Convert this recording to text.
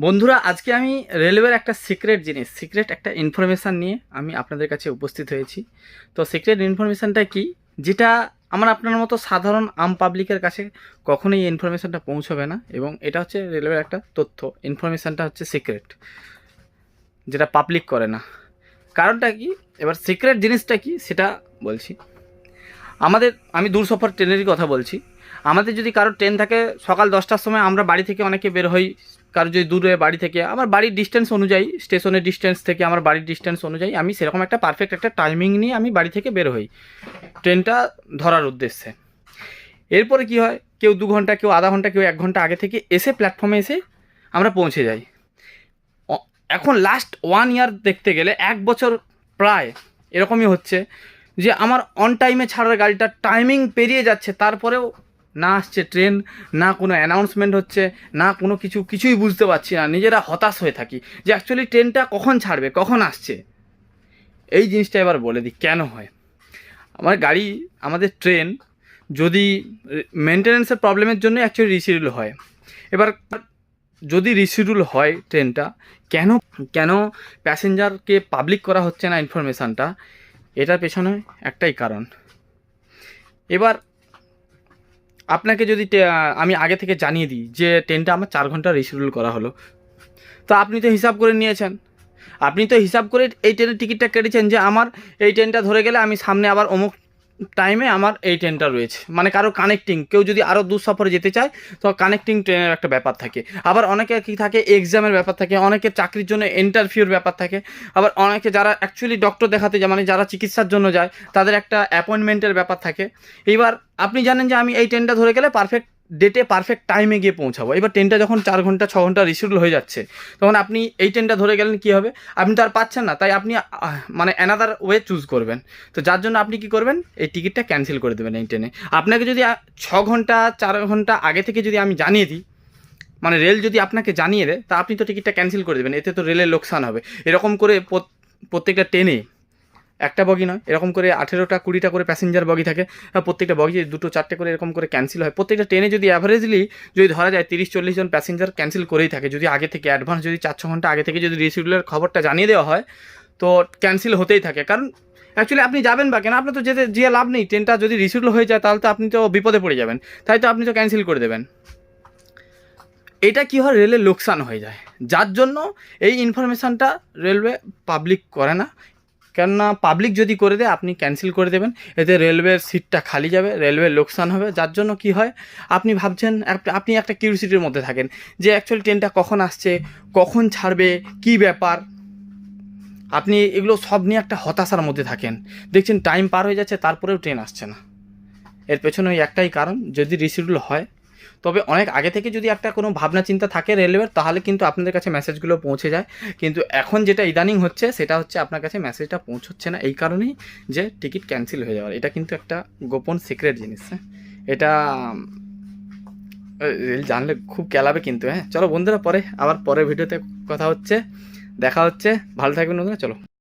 বন্ধুরা, আজকে আমি রেলওয়ের একটা সিক্রেট জিনিস সিক্রেট একটা ইনফরমেশান নিয়ে আমি আপনাদের কাছে উপস্থিত হয়েছি। তো সিক্রেট ইনফরমেশানটা কি? যেটা আমার আপনার মতো সাধারণ আম পাবলিকের কাছে কখনোই এই ইনফরমেশানটা পৌঁছবে না এবং এটা হচ্ছে রেলওয়ের একটা তথ্য। ইনফরমেশানটা হচ্ছে সিক্রেট যেটা পাবলিক করে না। কারণটা কি? এবার সিক্রেট জিনিসটা কি? সেটা বলছি। আমাদের, আমি দূর সফর ট্রেনেরই কথা বলছি। আমাদের যদি কারও ট্রেন থাকে সকাল দশটার সময়, আমরা বাড়ি থেকে অনেকে বের হই। কারও যদি দূরে বাড়ি থেকে, আমার বাড়ির ডিস্টেন্স অনুযায়ী স্টেশনের ডিস্টেন্স থেকে আমার বাড়ির ডিস্টেন্স অনুযায়ী আমি সেরকম একটা পারফেক্ট একটা টাইমিং নিয়ে আমি বাড়ি থেকে বের হই। ট্রেনটা ধরার উদ্দেশ্যে। এরপরে কি হয়? কেউ দু ঘণ্টা, কেউ আধা ঘণ্টা, কেউ এক ঘণ্টা আগে থেকে এসে প্ল্যাটফর্মে এসে আমরা পৌঁছে যাই। এখন লাস্ট ওয়ান ইয়ার দেখতে গেলে এক বছর প্রায় এরকমই হচ্ছে যে আমার অন টাইমে ছাড়ার গাড়িটা টাইমিং পেরিয়ে যাচ্ছে, তারপরেও না আসছে ট্রেন, না কোনো অ্যানাউন্সমেন্ট হচ্ছে, না কোনো কিছু, কিছুই বুঝতে পারছি না। নিজেরা হতাশ হয়ে থাকি যে অ্যাকচুয়ালি ট্রেনটা কখন ছাড়বে, কখন আসছে। এই জিনিসটা এবার বলে দিই, কেন হয়? আমার গাড়ি, আমাদের ট্রেন যদি মেনটেন্যান্সের প্রবলেমের জন্য অ্যাকচুয়ালি রিসিডিউল হয়। এবার যদি রিসিডিউল হয় ট্রেনটা, কেন কেন প্যাসেঞ্জারকে পাবলিক করা হচ্ছে না ইনফরমেশানটা এটার পেছনে একটাই কারণ। এবার আপনাকে যদি আমি আগে থেকে জানিয়ে দিই যে ট্রেনটা আমার চার ঘণ্টা রিশিডিউল করা হলো। তো আপনি তো হিসাব করে নিয়েছেন। আপনি তো হিসাব করে এই ট্রেনের টিকিটটা কেটেছেন যে আমার এই ট্রেনটা ধরে গেলে আমি সামনে আবার অমুক টাইমে আমার এই ট্রেনটা রয়েছে। মানে কারও কানেক্টিং কেউ যদি আরও দূর সফরে যেতে চায়, তো কানেক্টিং ট্রেনের একটা ব্যাপার থাকে। আবার অনেকে কি থাকে এক্সামের ব্যাপার থাকে, অনেকে চাকরির জন্য ইন্টারভিউর ব্যাপার থাকে, আবার অনেকে যারা অ্যাকচুয়ালি ডক্টর দেখাতে যায় মানে যারা চিকিৎসার জন্য যায়, তাদের একটা অ্যাপয়েন্টমেন্টের ব্যাপার থাকে। এইবার আপনি জানেন যে আমি এই ট্রেনটা ধরে গেলে পারফেক্ট ডেটে পারফেক্ট টাইমে গিয়ে পৌঁছাবো। এবার ট্রেনটা যখন চার ঘণ্টা, ছ ঘণ্টা রিসিডিউল হয়ে যাচ্ছে, তখন আপনি এই ট্রেনটা ধরে গেলেন কী হবে? আপনি তো আর পাচ্ছেন না, তাই আপনি মানে অ্যানাদার ওয়ে চুজ করবেন। তো যার জন্য আপনি কি করবেন? এই টিকিটটা ক্যান্সেল করে দেবেন এই ট্রেনে আপনাকে যদি ছ ঘণ্টা, চার ঘণ্টা আগে থেকে যদি আমি জানিয়ে দিই মানে রেল যদি আপনাকে জানিয়ে দেয়, তা আপনি তো টিকিটটা ক্যান্সেল করে দেবেন, এতে তো রেলের লোকসান হবে। এরকম করে প্রত- প্রত্যেকটা ট্রেনে একটা বগি নয়, এরকম করে আঠেরোটা, কুড়িটা করে প্যাসেঞ্জার বগি থাকে। প্রত্যেকটা বগি দুটো, চারটে করে এরকম করে ক্যান্সেল হয়, প্রত্যেকটা ট্রেনে যদি অ্যাভারেজলি যদি ধরা যায় তিরিশ, চল্লিশ জন প্যাসেঞ্জার ক্যান্সেল করেই থাকে, যদি আগে থেকে অ্যাডভান্স যদি চার, ছ ঘণ্টা আগে থেকে যদি রিসিডিউলের খবরটা জানিয়ে দেওয়া হয়, তো ক্যান্সেল হতেই থাকে। কারণ অ্যাকচুয়ালি আপনি যাবেন বা কেন? আপনার তো যেতে যে লাভ নেই। ট্রেনটা যদি রিসিডিউল হয়ে যায়, তাহলে তো আপনি তো বিপদে পড়ে যাবেন। তাই তো আপনি তো ক্যান্সেল করে দেবেন। এটা কি হয়? রেলের লোকসান হয়ে যায়। যার জন্য এই ইনফরমেশানটা রেলওয়ে পাবলিক করে না। কেননা পাবলিক যদি করে দেয়, আপনি ক্যান্সেল করে দেবেন। এতে রেলওয়ের সিটটা খালি যাবে রেলওয়ের লোকসান হবে। যার জন্য কি হয়, আপনি ভাবছেন আপনি একটা কিউরিসিটির মধ্যে থাকেন, যে অ্যাকচুয়ালি ট্রেনটা কখন আসছে, কখন ছাড়বে, কি ব্যাপার? আপনি এগুলো সব নিয়ে একটা হতাশার মধ্যে থাকেন। দেখছেন টাইম পার হয়ে যাচ্ছে, তারপরেও ট্রেন আসছে না। এর পেছনে ওই একটাই কারণ, যদি রিসিডিউল হয় তবে অনেক আগে থেকে যদি একটা কোনো ভাবনা, চিন্তা থাকে রেলওয়ের তাহলে কিন্তু আপনাদের কাছে মেসেজগুলো পৌঁছে যায়। কিন্তু এখন যেটা ইদানিং হচ্ছে, সেটা হচ্ছে আপনার কাছে মেসেজটা পৌঁছচ্ছে না এই কারণেই যে টিকিট ক্যান্সেল হয়ে যাওয়ার। এটা কিন্তু একটা গোপন সিক্রেট জিনিস হ্যাঁ? এটা রেল জানলে খুব কেলাবে কিন্তু হ্যাঁ? চলো বন্ধুরা, পরে, আবার পরের ভিডিওতে কথা হচ্ছে, দেখা হচ্ছে। ভালো থাকবেন বন্ধুরা, চলো।